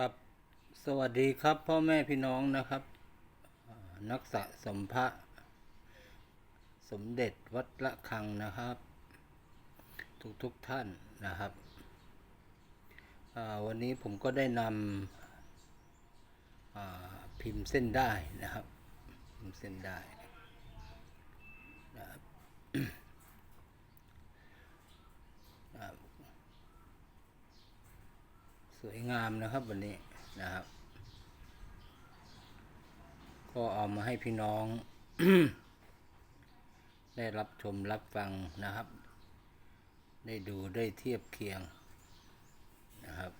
ครับ สวัสดีครับพ่อแม่พี่น้องนะครับ นักสะสมพระ สมเด็จวัดละคังนะครับ ทุกทุกท่านนะครับ วันนี้ผมก็ได้นำพิมพ์เส้นได้นะครับ พิมพ์เส้นได้นะครับ นะครับส วยงามนะครับวันนี้นะครับ ก็เอามาให้พี่น้อง ได้รับชมรับฟังนะครับ ได้ดูได้เทียบเคียงนะครับ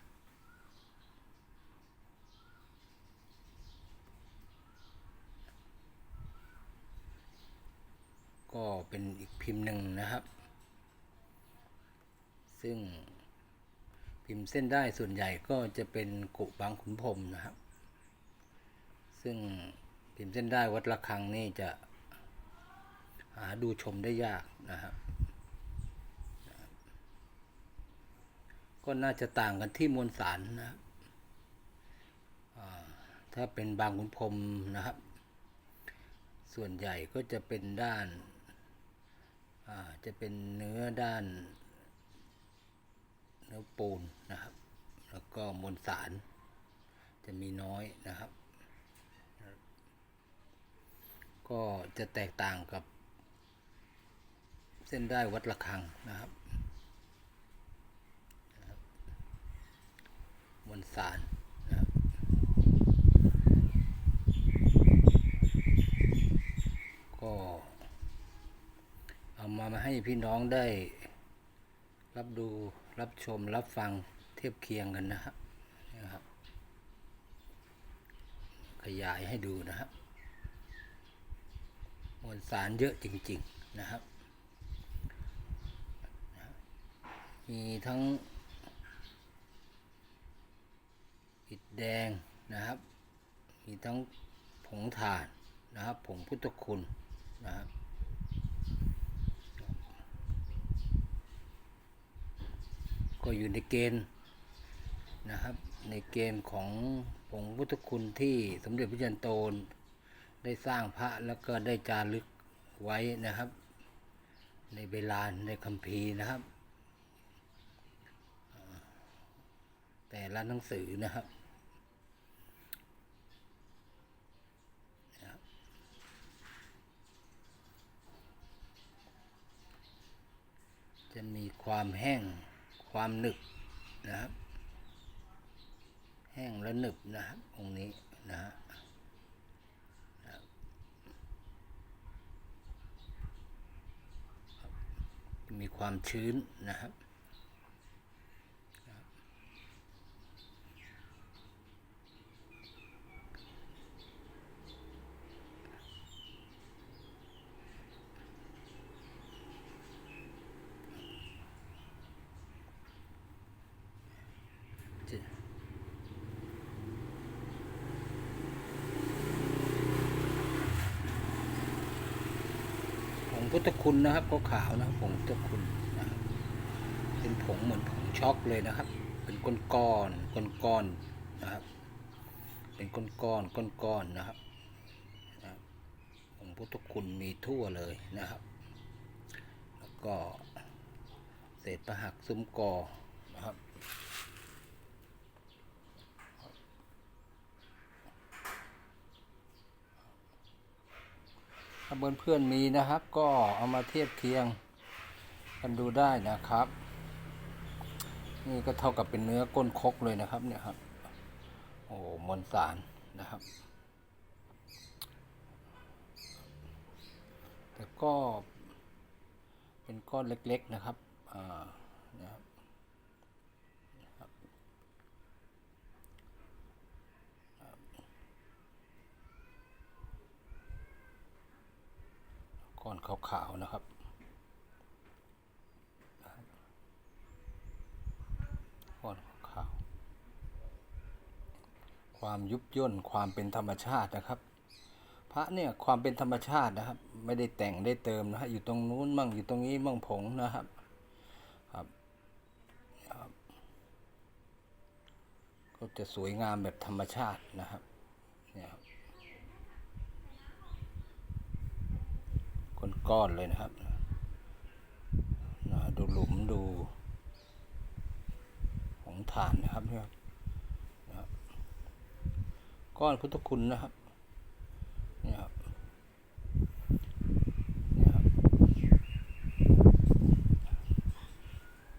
ก็เป็นอีกพิมพ์หนึ่งนะครับ ซึ่ง พิมพ์เส้นได้ส่วนใหญ่ก็จะเป็นกุบางขุนพรมนะครับ ซึ่งพิมพ์เส้นได้วัดระฆังนี่จะหาดูชมได้ยากนะครับก็น่าจะต่างกันที่มวลสารนะครับถ้าเป็นบางขุนพรมนะครับ ส่วนใหญ่ก็จะเป็นด้าน จะเป็นเนื้อด้าน นื้อปูนนะครับ แล้วก็มวลสาร จะมีน้อยนะครับ ก็จะแตกต่างกับ เส้นได้วัดระฆังนะครับมวลสารนะครับก็เอามามาให้พี่น้องได้ รับดูรับชมรับฟังเทียบเคียงกันนะครับนะครับ ขยายให้ดูนะครับมวลสารเยอะจริง ๆนะครับ มีทั้งอิฐแดงนะครับ มีทั้งผงถ่านนะครับ ผงพุทธคุณนะครับ ก็อยู่ในเกณฑ์นะครับในเกณฑ์ของผงพุทธคุณที่สมเด็จพระจันโตนได้สร้างพระแล้วก็ได้จารึกไว้นะครับ ในเวลาในคัมภีร์นะครับ แต่ละหนังสือนะครับจะมีความแห้ง ความหนึบนะครับ แห้งและหนึบนะครับองค์นี้นะฮะมีความชื้นนะครับ ผง พุทธคุณนะครับก็ขาวๆนะครับผงพุทธคุณนะเป็นผงเหมือนผงช็อกเลยนะครับ เป็นก้อนก้อนก้อนก้อนนะครับ เป็นก้อนก้อนก้อนก้อนๆนะครับนะครับผงพุทธคุณมีทั่วเลยนะครับ แล้วก็เศษประหักซุ้มกอนะครับาเพื่อนๆมีนะครับ ก็เอามาเทียบเคียงกันดูได้นะครับ นี่ก็เท่ากับเป็นเนื้อก้นคกเลยนะครับเนี่ยครับ โอ้มวลสารนะครับ แต่ก็เป็นก้อนเล็กๆนะครับอ่านะครับนะครับ ก้ อนขาวๆนะครับก้อนขาว ความยุบย่นความเป็นธรรมชาตินะครับ พระเนี่ยความเป็นธรรมชาตินะครับ ไม่ได้แต่งได้เติมนะฮะอยู่ตรงนู้นมั่งอยู่ตรงนี้มั่งผงนะครับครับก็จะสวยงามแบบธรรมชาตินะครับเนี่ยครับ ก้อนๆเลยนะครับนะดูหลุมดู ของฐานนะครับเนี่ยนะครับ ก้อนพุทธคุณนะครับเนี่ยครับเนี่ยครับ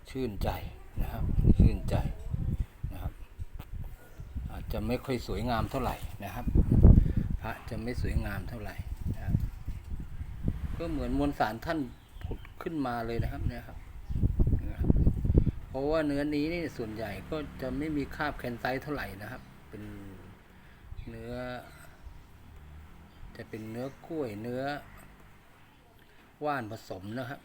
ชื่นใจนะครับ ชื่นใจนะครับ อาจจะไม่ค่อยสวยงามเท่าไหร่นะครับพระจะไม่สวยงามเท่าไหร่ ก็เหมือนมวลสารท่านผุดขึ้นมาเลยนะครับเนี่ยครับ เพราะว่าเนื้อนี้นี่ส่วนใหญ่ก็จะไม่มีคราบแคนไซต์เท่าไหร่นะครับ เป็นเนื้อ จะเป็นเนื้อกล้วยเนื้อว่านผสมนะครับ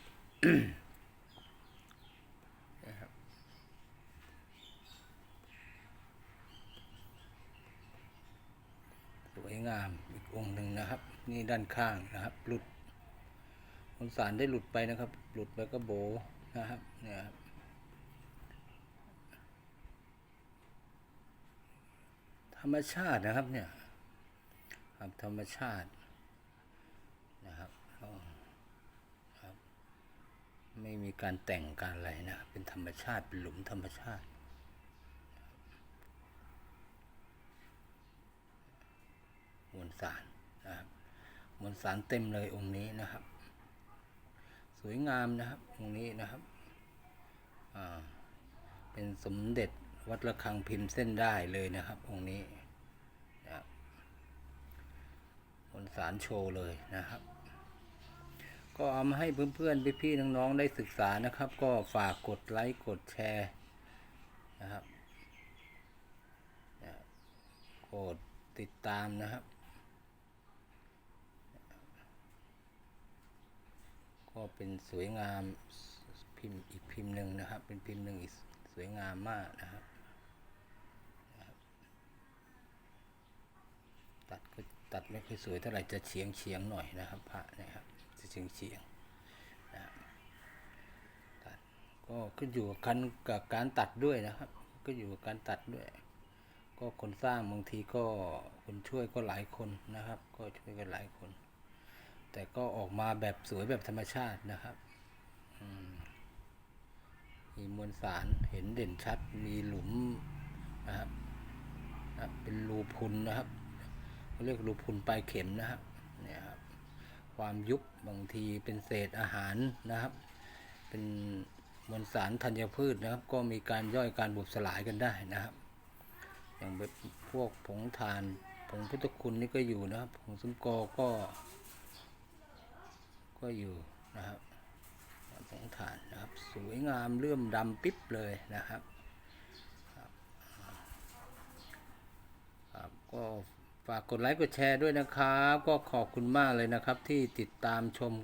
สวยงามอีกองค์หนึ่งนะครับ นี่ด้านข้างนะครับหลุด มวลสารได้หลุดไปนะครับ หลุดไปก็โบนะครับเนี่ยครับธรรมชาตินะครับเนี่ยครับธรรมชาตินะครับครับ ไม่มีการแต่งการอะไรนะ เป็นธรรมชาติเป็นหลุมธรรมชาติมวลสารนะครับมวลสารเต็มเลยองค์นี้นะครับ สวยงามนะครับองนี้นะครับเป็นสมเด็จวัดระฆังพิมพ์เส้นได้เลยนะครับองค์นี้นะครับมวลสารโชว์เลยนะครับ ก็เอามาให้เพื่อนๆพี่ๆน้องๆได้ศึกษานะครับ ก็ฝากกดไลค์กดแชร์นะครับนะกดติดตามนะครับ ก็เป็นสวยงามพิมพ์อีกพิมพ์หนึ่งนะครับ เป็นพิมพ์หนึ่งอีกสวยงามมากนะครับ ตัดก็ตัดไม่ค่อยสวยเท่าไหร่จะเฉียงเฉียงหน่อยนะครับพระนะครับจะเฉียงเฉียงนะตัดก็ขึ้นอยู่กับการกับการตัดด้วยนะครับ ก็อยู่กับการตัดด้วย ก็คนสร้างบางทีก็คนช่วยก็หลายคนนะครับ ก็ช่วยกันหลายคน แต่ก็ออกมาแบบสวยแบบธรรมชาตินะครับมีมวลสารเห็นเด่นชัด มีหลุมนะครับนะเป็นรูพุนนะครับเขาเรียกรูพุนปลายเข็มนะครับเนี่ยครับ ความยุบบางทีเป็นเศษอาหารนะครับ เป็นมวลสารธัญพืชนะครับ ก็มีการย่อยการบุบสลายกันได้นะครับ อย่างแบบพวกผงทานผงพุทธคุณนี่ก็อยู่นะครับผงซุ้มกอก็ ก็อยู่นะครับผงถ่านนะครับ สวยงามเลื่อมดำปิ๊บเลยนะครับครับครับก็ฝากกดไลค์กดแชร์ด้วยนะครับ ก็ขอบคุณมากเลยนะครับ ที่ติดตามชม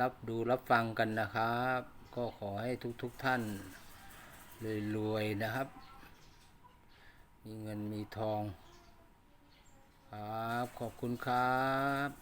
รับดูรับฟังกันนะครับ ก็ขอให้ทุกๆทท่านรวยๆนะครับ มีเงินมีทอง ครับ ขอบคุณครับ